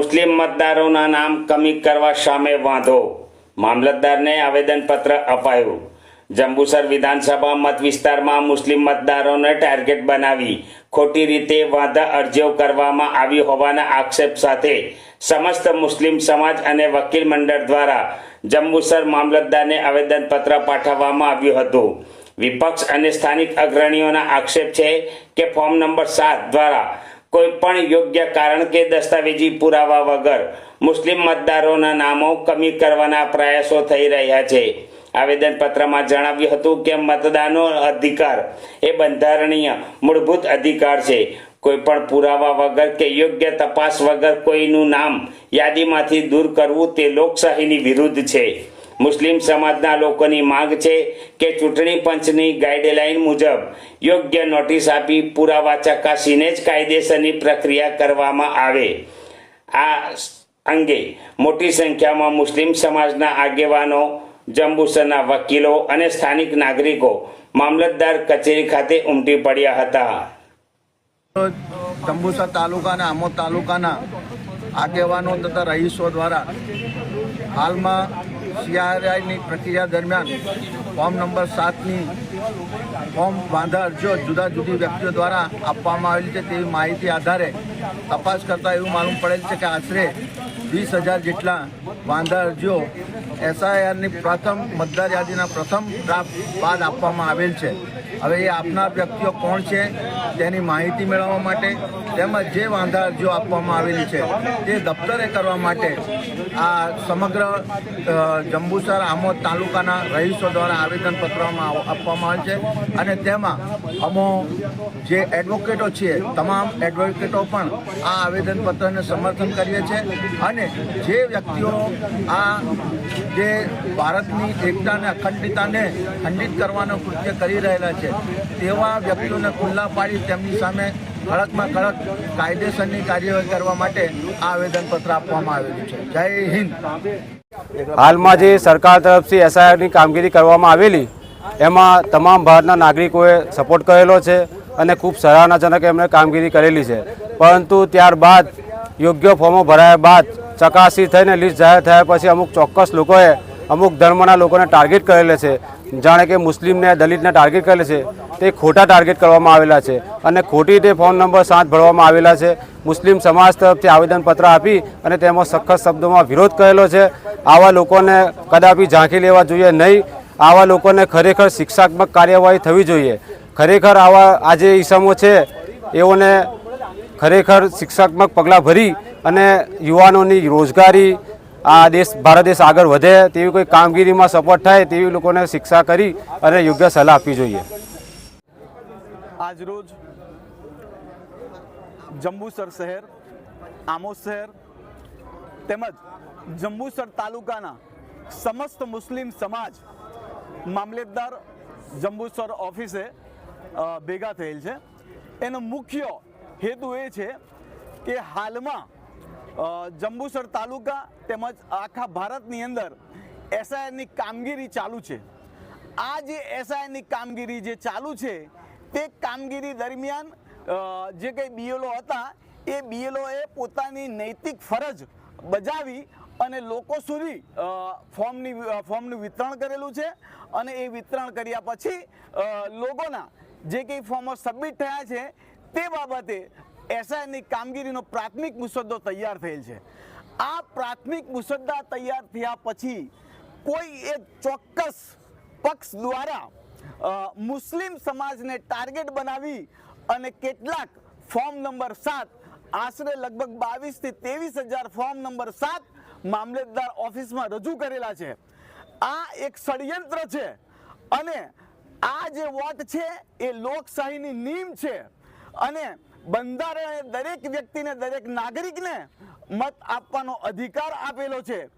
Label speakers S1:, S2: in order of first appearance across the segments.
S1: મુસ્લિમ મતદારોના નામ કમી કરવા સામે વાંધો. મામલતદારને આવેદનપત્ર અપાયું. જંબુસર વિધાનસભા મત વિસ્તારમાં મુસ્લિમ મતદારોને ટાર્ગેટ બનાવી ખોટી રીતે વાંધા અરજીઓ કરવામાં આવી હોવાના આક્ષેપ સાથે સમસ્ત મુસ્લિમ સમાજ અને વકીલ મંડળ દ્વારા જંબુસર મામલતદારને આવેદનપત્ર પાઠવવામાં આવ્યું હતું. વિપક્ષ અને સ્થાનિક અગ્રણીઓના આક્ષેપ છે કે ફોર્મ નંબર સાત દ્વારા કોઈ પણ યોગ્ય કારણ કે દસ્તાવેજી પુરાવા વગર મુસ્લિમ મતદારોના નામો કમી કરવાના પ્રયાસો થઈ રહ્યા છે. આવેદનપત્રમાં જણાવ્યું હતું કે મતદાનનો અધિકાર એ બંધારણીય મૂળભૂત અધિકાર છે. કોઈ પણ પુરાવા વગર કે યોગ્ય તપાસ વગર કોઈનું નામ યાદીમાંથી દૂર કરવું તે લોકશાહીની વિરુદ્ધ છે. મુસ્લિમ સમાજના લોકોની માંગ છે કે ચૂંટણી પંચની ગાઈડલાઈન મુજબ યોગ્ય નોટિસ આપી પુરાવા ચકાસીને જ કાયદેસરની પ્રક્રિયા કરવામાં આવે. આ અંગે મોટી સંખ્યામાં મુસ્લિમ સમાજના આગેવાનો, જંબુસરના વકીલો અને સ્થાનિક નાગરિકો મામલતદાર કચેરી ખાતે ઉમટી પડ્યા હતા.
S2: જંબુસર તાલુકાના આમોદ તાલુકાના આગેવાનો તથા રહીશો દ્વારા હાલમાં સીઆરઆઈની પ્રક્રિયા દરમિયાન ફોર્મ નંબર સાતની ફોર્મ વાંધા અરજીઓ જુદા જુદી વ્યક્તિઓ દ્વારા આપવામાં આવેલી છે તેવી માહિતી આધારે તપાસ કરતાં એવું માલુમ પડેલ છે કે આશરે વીસ હજાર જેટલા વાંધા અરજીઓ એસઆઈઆરની પ્રથમ મતદાર યાદીના પ્રથમ ડ્રાફ્ટ બાદ આપવામાં આવેલ છે. હવે એ આપનાર વ્યક્તિઓ કોણ છે તેની માહિતી મેળવવા માટે તેમજ જે વાંધા અરજીઓ આપવામાં આવેલી છે તે દફતરે કરવા માટે આ સમગ્ર જંબુસર આમોદ તાલુકાના રહીશો દ્વારા આવેદનપત્રમાં આપવામાં આવે છે અને તેમાં અમો જે એડવોકેટો છીએ, તમામ એડવોકેટો પણ આ આવેદનપત્રને સમર્થન કરીએ છીએ અને જે વ્યક્તિઓ આ જે ભારતની એકતાને અખંડિતતાને ખંડિત કરવાનું કૃત્ય કરી રહેલા છે, તેવા વ્યક્તિઓને ખુલ્લા પાડી તેમની સામે કડકમાં કડક કાયદેસરની કાર્યવાહી કરવા માટે આ આવેદનપત્ર આપવામાં આવેલું છે. જય હિન્દ.
S3: હાલમાં જે સરકાર તરફથી એસઆઈઆરની કામગીરી કરવામાં આવેલી એમાં તમામ ભારતના નાગરિકોએ સપોર્ટ કરેલો છે અને ખૂબ સરાહનાજનક એમણે કામગીરી કરેલી છે. પરંતુ ત્યારબાદ યોગ્ય ફોર્મો ભરાયા બાદ ચકાસી થઈને લિસ્ટ જાહેર થયા પછી અમુક ચોક્કસ લોકોએ અમુક ધર્મના લોકોને ટાર્ગેટ કરેલા છે. જાણે કે મુસ્લિમને, દલિતને ટાર્ગેટ કરેલા છે. તે ખોટા ટાર્ગેટ કરવામાં આવેલા છે અને ખોટી રીતે ફોન નંબર સાત ભરવામાં આવેલા છે. મુસ્લિમ સમાજ તરફથી આવેદનપત્ર આપી અને તેમાં સખત શબ્દોમાં વિરોધ કરેલો છે. આવા લોકોને કદાપી ઝાંખી લેવા જોઈએ નહીં. આવા લોકોને ખરેખર શિક્ષાત્મક કાર્યવાહી થવી જોઈએ. ખરેખર આવા આ જે ઈસમો છે, એઓને ખરેખર શિક્ષાત્મક પગલાં ભરી અને યુવાનોની રોજગારી આ દેશ, ભારત દેશ આગળ વધે તેવી કોઈ કામગીરીમાં સપોર્ટ થાય તેવી લોકોને શિક્ષા કરી અને યોગ્ય સલાહ આપવી જોઈએ.
S4: આજરોજ જંબુસર શહેર, આમોદ શહેર તેમજ જંબુસર તાલુકાના સમસ્ત મુસ્લિમ સમાજ મામલેદાર જંબુસર ઓફિસે ભેગા થયેલ છે. એનો મુખ્ય હેતુ એ છે કે હાલમાં જંબુસર તાલુકા તેમજ આખા ભારતની અંદર એસઆઈઆરની કામગીરી ચાલુ છે. આ જે એસઆઈઆરની કામગીરી જે ચાલુ છે, તે કામગીરી દરમિયાન જે કંઈ બીએલઓ હતા, એ બીએલઓએ પોતાની નૈતિક ફરજ બજાવી અને લોકો સુધી ફોર્મની ફોર્મનું વિતરણ કરેલું છે અને એ વિતરણ કર્યા પછી લોકોના જે કંઈ ફોર્મો સબમિટ થયા છે, તે બાબતે એસઆઈની કામગીરીનો પ્રાથમિક મુસદ્દો તૈયાર થયેલ છે. આ પ્રાથમિક મુસદ્દા તૈયાર થયા પછી કોઈ એક ચોક્કસ પક્ષ દ્વારા મુસ્લિમ સમાજને ટાર્ગેટ બનાવી અને કેટલાક ફોર્મ નંબર સાત, આશરે લગભગ બાવીસથી ત્રેવીસ હજાર ફોર્મ નંબર સાત મામલતદાર ઓફિસમાં રજૂ કરેલા છે. આ એક ષડયંત્ર છે અને આ જે વોટ છે એ લોકશાહીની નીમ છે. અને બંધારણે દરેક વ્યક્તિને, દરેક નાગરિકને મત આપવાનો અધિકાર આપેલો છે.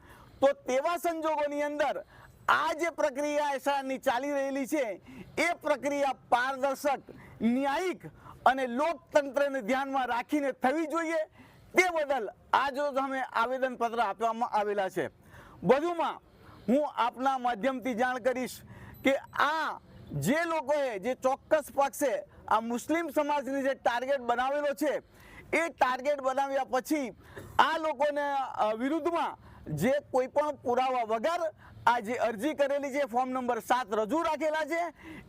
S4: તો તેવા સંજોગોની અંદર આ જે પ્રક્રિયા એસાની ચાલી રહેલી છે, એ પ્રક્રિયા પારદર્શક, ન્યાયિક અને લોકતંત્રને ધ્યાનમાં રાખીને થવી જોઈએ. તે બદલ આજ રોજ અમે આવેદનપત્ર આપવામાં આવેલા છે. વધુમાં હું આપના માધ્યમથી જાણ કરીશ કે આ જે લોકોએ જે ચોક્કસ પક્ષે આ મુસ્લિમ સમાજની જે ટાર્ગેટ બનાવેલો છે, એ ટાર્ગેટ બનાવ્યા પછી આ લોકોને વિરુદ્ધમાં જે કોઈ પણ પુરાવા વગર આ જે અરજી કરેલી છે, ફોર્મ નંબર સાત રજૂ રાખેલા છે,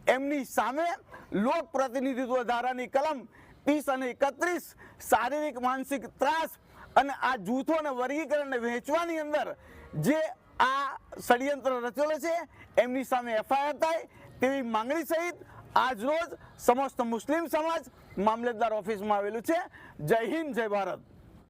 S4: એમની સામે લોક પ્રતિનિધિત્વ ધારાની કલમ ત્રીસ અને એકત્રીસ, શારીરિક, માનસિક ત્રાસ અને આ જૂથોને વર્ગીકરણને વહેંચવાની અંદર જે આ ષડયંત્ર રચેલો છે, એમની સામે એફઆઈઆર થાય તેવી માંગણી સહિત આજ રોજ સમસ્ત મુસ્લિમ સમાજ મામલતદાર ઓફિસમાં આવેલું છે. જય હિન્દ, જય ભારત.